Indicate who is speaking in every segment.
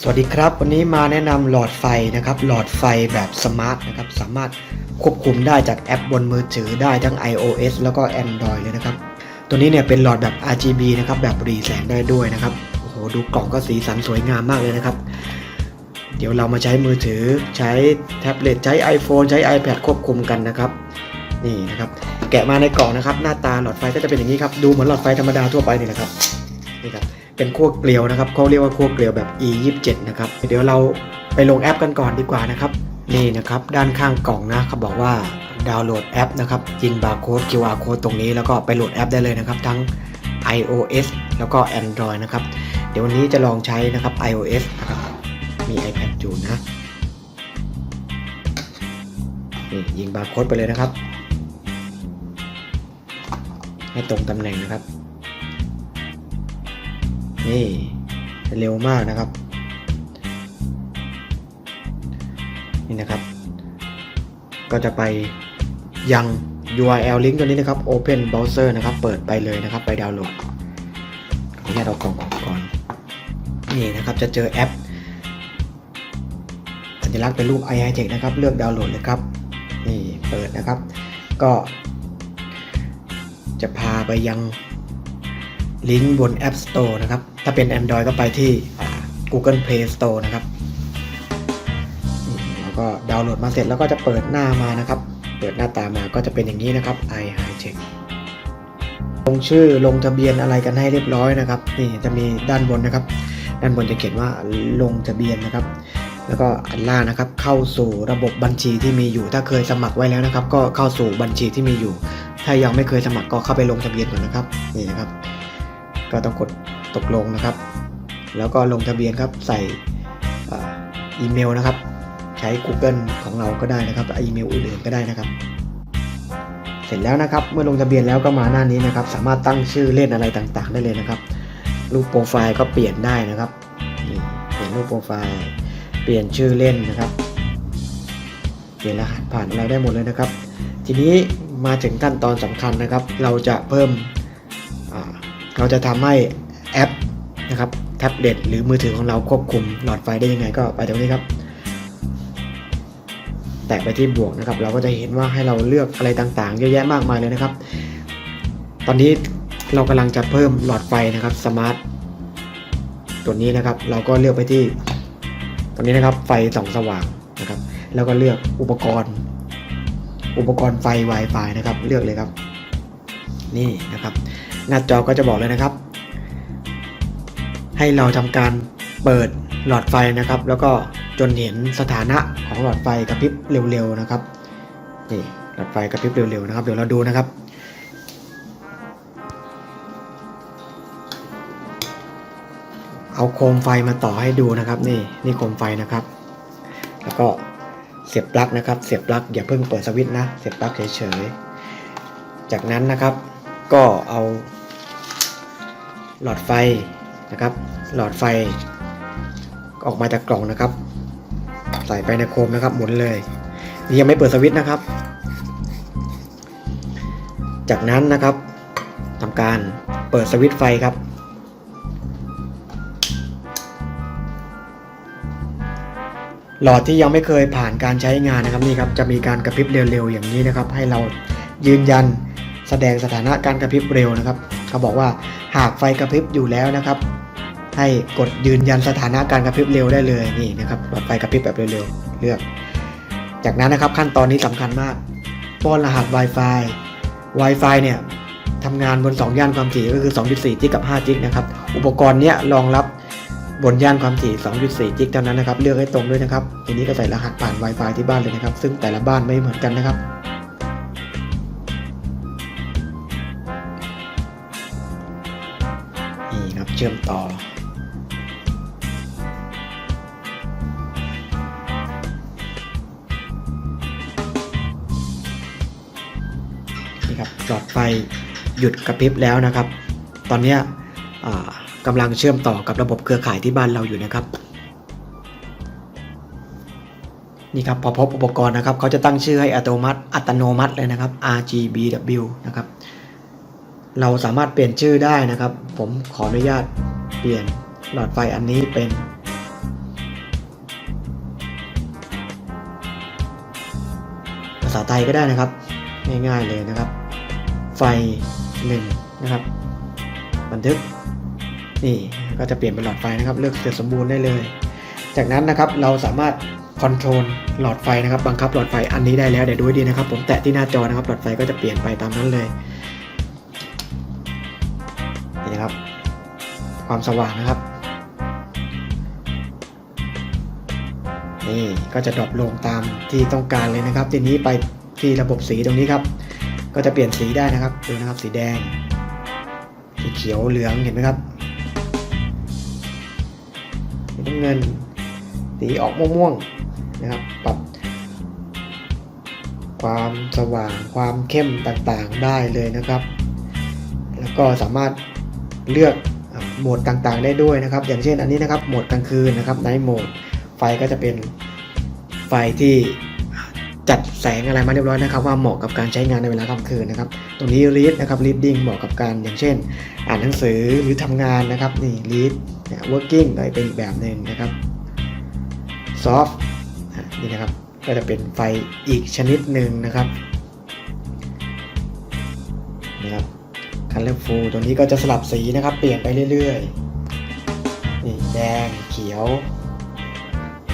Speaker 1: สวัสดีครับ วันนี้มาแนะนำหลอดไฟนะครับ หลอดไฟแบบสมาร์ทนะครับ สามารถควบคุมได้จากแอปบนมือถือได้ทั้ง iOS แล้วก็ Android เลยนะครับ ตัวนี้เนี่ยเป็นหลอดแบบ RGB นะครับแบบรีแสงได้ด้วยนะครับโอ้โหดูกล่องก็สีสันสวยงามมากเลยนะครับ เดี๋ยวเรามาใช้มือถือใช้แท็บเล็ตใช้ iPhone ใช้ iPad ควบคุมกันนะครับนี่นะครับ แกะมาในกล่องนะครับ หน้าตาหลอดไฟก็จะเป็นอย่างนี้ครับดูเหมือนหลอดไฟธรรมดาทั่วไปนี่แหละครับนี่ครับ เป็นขั้วเกลียวนะครับเขาเรียกว่าขั้วเกลียวแบบ e 2 7นะครับเดี๋ยวเราไปลงแอปกันก่อนดีกว่านะครับนี่นะครับด้านข้างกล่องนะเขาบอกว่าดาวน์โหลดแอปนะครับยิงบาร์โค้ด QR โค้ดตรงนี้แล้วก็ไปโหลดแอปได้เลยนะครับ ทั้ง iOS แล้วก็ Android นะครับ เดี๋ยววันนี้จะลองใช้นะครับ iOS นะครับมี iPad อยู่นะนี่ยิงบาร์โค้ดไปเลยนะครับ ให้ตรงตำแหน่งนะครับ นี่เร็วมากนะครับ นี่นะครับ ก็จะไปยัง URL ลิงก์ตัวนี้นะครับ Open Browser นะครับ เปิดไปเลยนะครับ ไปดาวน์โหลดขออนุญาตเอากล่องออกก่อน นี่นะครับ จะเจอแอป สัญลักษณ์เป็นรูป i h t e c h นะครับ เลือกดาวน์โหลดเลยครับ นี่ เปิดนะครับ ก็ จะพาไปยัง ลิงก์บน App Store นะครับ ถ้าเป็น Android ก็ไปที่ Google Play Store นะครับแล้วก็ดาวน์โหลดมาเสร็จแล้วก็จะเปิดหน้ามานะครับ เปิดหน้าตามาก็จะเป็นอย่างนี้นะครับ i h i t e c h ลงชื่อลงทะเบียนอะไรกันให้เรียบร้อยนะครับ นี่จะมีด้านบนนะครับ ด้านบนจะเขียนว่าลงทะเบียนนะครับ แล้วก็อันล่างนะครับ เข้าสู่ระบบบัญชีที่มีอยู่ ถ้าเคยสมัครไว้แล้วนะครับ ก็เข้าสู่บัญชีที่มีอยู่ ถ้ายังไม่เคยสมัครก็เข้าไปลงทะเบียนก่อนนะครับ นี่นะครับ ก็ต้องกดตกลงนะครับ แล้วก็ลงทะเบียนครับใส่อีเมลนะครับ ใช้ Google ของเราก็ได้นะครับอีเมลอื่นๆก็ได้นะครับ เสร็จแล้วนะครับเมื่อลงทะเบียนแล้วก็มาหน้านี้นะครับ สามารถตั้งชื่อเล่นอะไรต่างๆ ได้เลยนะครับ รูปโปรไฟล์ก็เปลี่ยนได้นะครับเปลี่ยนรูปโปรไฟล์เปลี่ยนชื่อเล่นนะครับ เปลี่ยนรหัสผ่านอะไรได้หมดเลยนะครับ ทีนี้มาถึงขั้นตอนสำคัญนะครับ เราจะเพิ่ม เราจะทำให้แอปนะครับแท็บเล็ตหรือมือถือของเราควบคุมหลอดไฟได้ยังไงก็ไปตรงนี้ครับ แตะไปที่บวกนะครับ เราก็จะเห็นว่าให้เราเลือกอะไรต่างๆ เยอะแยะมากมายเลยนะครับ ตอนนี้เรากำลังจะเพิ่มหลอดไฟนะครับสมาร์ทตัวนี้นะครับ เราก็เลือกไปที่ตรงนี้นะครับไฟส่องสว่างนะครับ แล้วก็เลือกอุปกรณ์ อุปกรณ์ไฟ Wi-Fi นะครับ เลือกเลยครับ นี่นะครับ หน้าจอก็จะบอกเลยนะครับ ให้เราทำการเปิดหลอดไฟนะครับ แล้วก็จนเห็นสถานะของหลอดไฟกระพริบเร็วๆนะครับนี่หลอดไฟกระพริบเร็วๆนะครับ เดี๋ยวเราดูนะครับเอาโคมไฟมาต่อให้ดูนะครับ นี่นี่โคมไฟนะครับ แล้วก็เสียบปลั๊กนะครับ เสียบปลั๊กอย่าเพิ่งเปิดสวิตช์นะเสียบปลั๊กเฉยๆจากนั้นนะครับ ก็เอา หลอดไฟนะครับ หลอดไฟ ออกมาจากกล่องนะครับ ใส่ไปในโคมนะครับ หมุนเลยนี่ยังไม่เปิดสวิตช์นะครับ จากนั้นนะครับทำการเปิดสวิตช์ไฟครับ หลอดที่ยังไม่เคยผ่านการใช้งานนะครับนี่ครับจะมีการกระพริบเร็วๆอย่างนี้นะครับ ให้เรายืนยันแสดงสถานะการกระพริบเร็วนะครับ เขาบอกว่าหากไฟกระพริบอยู่แล้วนะครับ ให้กดยืนยันสถานะการกระพริบเร็วได้เลยนี่นะครับหลอดไฟกระพริบแบบเร็วๆเลือก จากนั้นนะครับขั้นตอนนี้สำคัญมากป้อนรหัส Wi-Fi Wi-Fi เนี่ยทำงานบน 2 ย่านความถี่ก็คือ 2.4 จิกกับ 5 จิกนะครับ อุปกรณ์เนี้ยรองรับบนย่านความถี่ 2.4 จิกเท่านั้นนะครับ เลือกให้ตรงด้วยนะครับ ทีนี้ก็ใส่รหัสผ่าน Wi-Fi ที่บ้านเลยนะครับ ซึ่งแต่ละบ้านไม่เหมือนกันนะครับ เชื่อมต่อ นี่ครับหลอดไฟหยุดกระพริบแล้วนะครับ ตอนนี้กำลังเชื่อมต่อกับระบบเครือข่ายที่บ้านเราอยู่นะครับ นี่ครับพอพบอุปกรณ์นะครับเขาจะตั้งชื่อให้อัตโนมัติอัตโนมัติเลยนะครับ RGBW นะครับ เราสามารถเปลี่ยนชื่อได้นะครับ ผมขออนุญาตเปลี่ยนหลอดไฟอันนี้เป็นภาษาไทยก็ได้นะครับ ง่ายๆเลยนะครับ ไฟหนึ่งนะครับ บันทึกนี่ก็จะเปลี่ยนเป็นหลอดไฟนะครับเลือกเสร็จสมบูรณ์ได้เลย จากนั้นนะครับเราสามารถคอนโทรลหลอดไฟนะครับบังคับหลอดไฟอันนี้ได้แล้วเดี๋ยวดูดีนะครับ ผมแตะที่หน้าจอนะครับหลอดไฟก็จะเปลี่ยนไปตามนั้นเลย นี่นะครับ ความสว่างนะครับ นี่ก็จะดรอปลงตามที่ต้องการเลยนะครับ ทีนี้ไปที่ระบบสีตรงนี้ครับ ก็จะเปลี่ยนสีได้นะครับดูนะครับสีแดงสีเขียวเหลืองเห็นไหมครับสีน้ำเงินสีออกม่วงๆนะครับปรับความสว่างความเข้มต่างๆได้เลยนะครับ แล้วก็สามารถ เลือกโหมดต่างๆ ได้ด้วยนะครับ อย่างเช่นอันนี้นะครับโหมดกลางคืนนะครับไนท์โหมดไฟก็จะเป็นไฟที่จัดแสงอะไรมาเรียบร้อยนะครับ ว่าเหมาะกับการใช้งานในเวลากลางคืนนะครับ ตรงนี้ read นะครับ reading เหมาะกับการอย่างเช่น อ่านหนังสือหรือทำงานนะครับนี่ read เนี่ย working ก็เป็นอีกแบบหนึ่งนะครับ soft อะนี่นะครับก็จะเป็นไฟอีกชนิดหนึ่งนะครับนี่ครับ colorful ตัวนี้ก็จะสลับสีนะครับ เปลี่ยนไปเรื่อยๆนี่แดงเขียว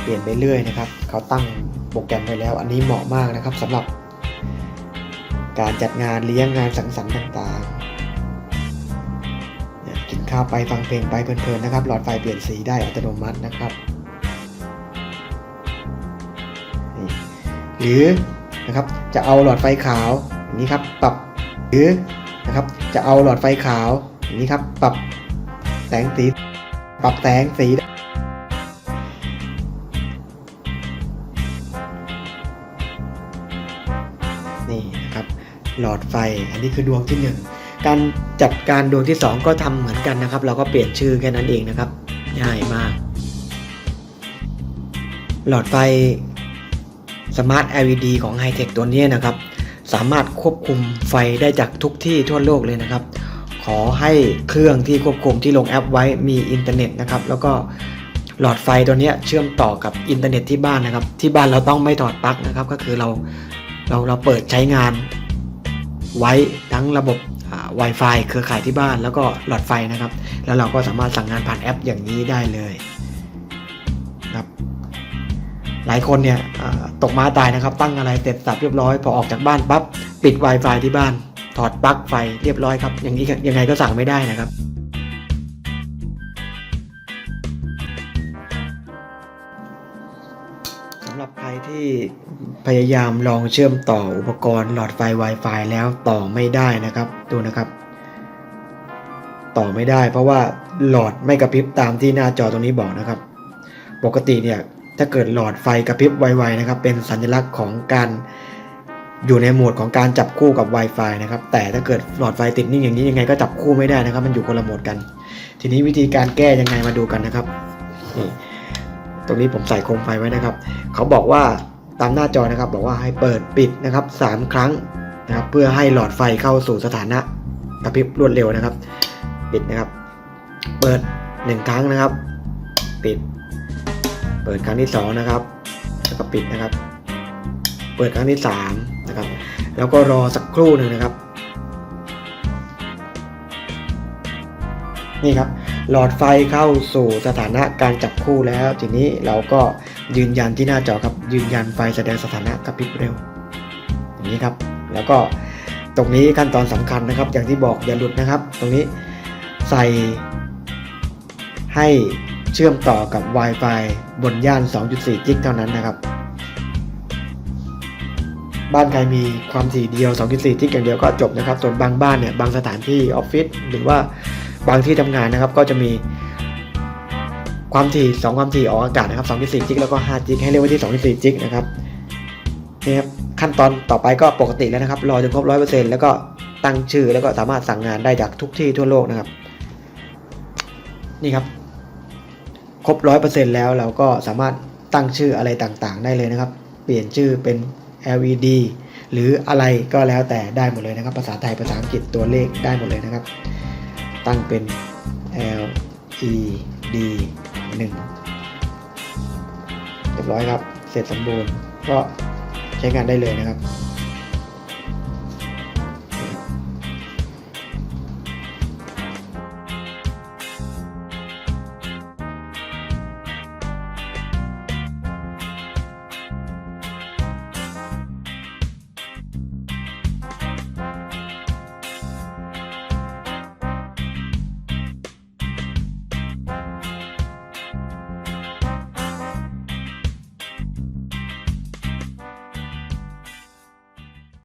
Speaker 1: เปลี่ยนไปเรื่อยนะครับ เขาตั้งโปรแกรมไว้แล้ว อันนี้เหมาะมากนะครับสำหรับ การจัดงานเลี้ยงงานสังสรรค์ต่างๆ กินข้าวไปฟังเพลงไปเพลินๆนะครับ หลอดไฟเปลี่ยนสีได้อัตโนมัตินะครับนี่หรือนะครับจะเอาหลอดไฟขาวอย่างนี้ครับปรับหรือ นะครับ จะเอาหลอดไฟขาวอย่างนี้ครับ ปรับแสงสี ปรับแสงสีนี่นะครับ หลอดไฟอันนี้คือดวงที่ 1 การจัดการดวงที่ 2 ก็ทำเหมือนกันนะครับ เราก็เปลี่ยนชื่อแค่นั้นเองนะครับ ง่ายมาก หลอดไฟ Smart LED ของ Hightech ตัวนี้นะครับ สามารถควบคุมไฟได้จากทุกที่ทั่วโลกเลยนะครับ ขอให้เครื่องที่ควบคุมที่ลงแอปไว้มีอินเทอร์เน็ตนะครับ แล้วก็หลอดไฟตัวนี้เชื่อมต่อกับอินเทอร์เน็ตที่บ้านนะครับ ที่บ้านเราต้องไม่ถอดปลั๊กนะครับ ก็คือเราเราเราเปิดใช้งานไว้ทั้งระบบอ่า Wi-Fi เครือข่ายที่บ้านแล้วก็หลอดไฟนะครับ แล้วเราก็สามารถสั่งงานผ่านแอปอย่างนี้ได้เลย หลายคนเนี่ยตกมาตายนะครับตั้งอะไรเสร็จสับเรียบร้อยพอออกจากบ้านปั๊บปิด Wi-Fi ที่บ้าน ถอดปลั๊กไฟเรียบร้อยครับอย่างนี้ยังไงก็สั่งไม่ได้นะครับสำหรับใครที่พยายามลองเชื่อมต่ออุปกรณ์หลอดไฟ Wi-Fi แล้วต่อไม่ได้นะครับดูนะครับ ต่อไม่ได้ เพราะว่าหลอดไม่กระพริบตามที่หน้าจอตรงนี้บอกนะครับ ปกติเนี่ย ถ้าเกิดหลอดไฟกระพริบไวๆนะครับ เป็นสัญลักษณ์ของการอยู่ในโหมดของการจับคู่กับ Wi-Fi นะครับ แต่ถ้าเกิดหลอดไฟติดนิ่งอย่างนี้ยังไงก็จับคู่ไม่ได้นะครับ มันอยู่คนละโหมดกัน ทีนี้วิธีการแก้ยังไงมาดูกันนะครับนี่ตรงนี้ผมใส่โคมไฟไว้นะครับ เขาบอกว่าตามหน้าจอนะครับ บอกว่าให้เปิดปิดนะครับ 3 ครั้งนะครับ เพื่อให้หลอดไฟเข้าสู่สถานะกระพริบรวดเร็วนะครับ ปิดนะครับ เปิด 1 ครั้งนะครับ ปิด เปิดครั้งที่2นะครับแล้วก็ปิดนะครับ เปิดครั้งที่3นะครับ แล้วก็รอสักครู่หนึ่งนะครับ นี่ครับ หลอดไฟเข้าสู่สถานะการจับคู่แล้ว ทีนี้เราก็ยืนยันที่หน้าจอครับ ยืนยันไฟแสดงสถานะกระพริบเร็ว อย่างนี้ครับ แล้วก็ตรงนี้ขั้นตอนสำคัญนะครับ อย่างที่บอกอย่าหลุดนะครับ ตรงนี้ใส่ให้ เชื่อมต่อกับ Wi-Fi บนย่าน 2.4จิกเท่านั้นนะครับ บ้านใครมีความถี่เดียว 2.4จิกอย่างเดียวก็จบนะครับ ส่วนบางบ้านเนี่ย บางสถานที่ออฟฟิศหรือว่าบางที่ทำงานนะครับ ก็จะมีความถี่ 2 ความถี่ออกอากาศนะครับ 2.4จิกแล้วก็5จิกให้เรียกว่าที่ 2.4จิกนะครับนี่ครับขั้นตอนต่อไปก็ปกติแล้วนะครับ รอจนครบ 100%แล้วก็ตั้งชื่อแล้วก็สามารถสั่งงานได้จากทุกที่ทั่วโลกนะครับ นี่ครับ ครบ100%แล้วเราก็สามารถตั้งชื่ออะไรต่างๆ ได้เลยนะครับ เปลี่ยนชื่อเป็น LED หรืออะไรก็แล้วแต่ได้หมดเลยนะครับ ภาษาไทยภาษาอังกฤษตัวเลขได้หมดเลยนะครับ ตั้งเป็น L E D 1เรียบร้อยครับ เสร็จสมบูรณ์ก็ใช้งานได้เลยนะครับ